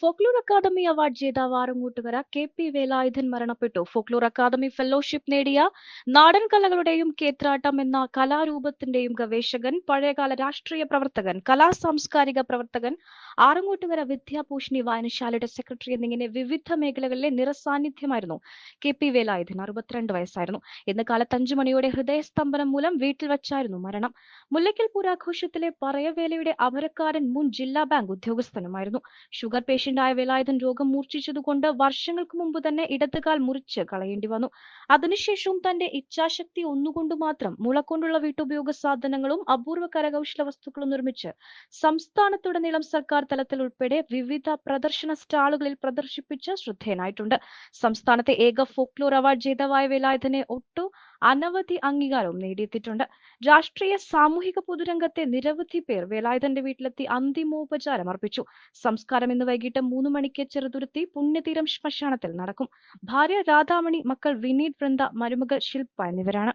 Folklore academy award ജേതാവ് ആറങ്ങൂട്ടുകര K P Velayudhan മരണപ്പെട്ടു. Folklore academy fellowship നേടിയ നാടൻ കലകളുടെയും കേത്രാട്ടം എന്ന കലാരൂപത്തിന്റെയും ഗവേഷകൻ പഴയകാല രാഷ്ട്രീയ പ്രവർത്തകൻ കലാ സാംസ്കാരിക പ്രവർത്തകൻ ആറങ്ങോട്ടുകര വിദ്യാഭൂഷണി വായനശാലയുടെ സെക്രട്ടറി എന്നിങ്ങനെ വിവിധ മേഖലകളിലെ നിറസാന്നിധ്യമായിരുന്നു കെ പി വേലായുധൻ. അറുപത്തിരണ്ട് വയസ്സായിരുന്നു. ഇന്ന് കാലത്ത് അഞ്ചു മണിയോടെ ഹൃദയസ്തംഭനം മൂലം വീട്ടിൽ വച്ചായിരുന്നു മരണം. മുല്ലയ്ക്കൽ പൂരാഘോഷത്തിലെ പറയവേലയുടെ അമരക്കാരൻ മുൻ ജില്ലാ ബാങ്ക് ഉദ്യോഗസ്ഥനുമായിരുന്നു. ഷുഗർ പേഷ്യന്റായ വേലായുധൻ രോഗം മൂർച്ഛിച്ചതുകൊണ്ട് വർഷങ്ങൾക്ക് മുമ്പ് തന്നെ ഇടത്തുകാൽ മുറിച്ച് കളയേണ്ടി വന്നു. അതിനുശേഷവും തന്റെ ഇച്ഛാശക്തി ഒന്നുകൊണ്ട് മാത്രം മുളക്കൊണ്ടുള്ള വീട്ടുപയോഗ സാധനങ്ങളും അപൂർവ കരകൗശല വസ്തുക്കളും നിർമ്മിച്ച് സംസ്ഥാനത്തുടനീളം സർക്കാർ തലത്തിൽ ഉൾപ്പെടെ വിവിധ പ്രദർശന സ്റ്റാളുകളിൽ പ്രദർശിപ്പിച്ച് ശ്രദ്ധേയനായിട്ടുണ്ട്. സംസ്ഥാനത്തെ ഏക ഫോക്ലോർ അവാർഡ് ജേതാവായ വേലായുധനെ ഒട്ടു അനവധി അംഗീകാരവും നേടിയെത്തിയിട്ടുണ്ട്. രാഷ്ട്രീയ സാമൂഹിക പൊതുരംഗത്തെ നിരവധി പേർ വേലായുധന്റെ വീട്ടിലെത്തി അന്തിമോപചാരം അർപ്പിച്ചു. സംസ്കാരം ഇന്ന് വൈകിട്ട് മൂന്ന് മണിക്ക് ചെറുതുരുത്തി പുണ്യതീരം ശ്മശാനത്തിൽ നടക്കും. ഭാര്യ രാധാമണി മക്കൾ വിനീത് വൃന്ദ മരുമകൾ ശില്പ എന്നിവരാണ്.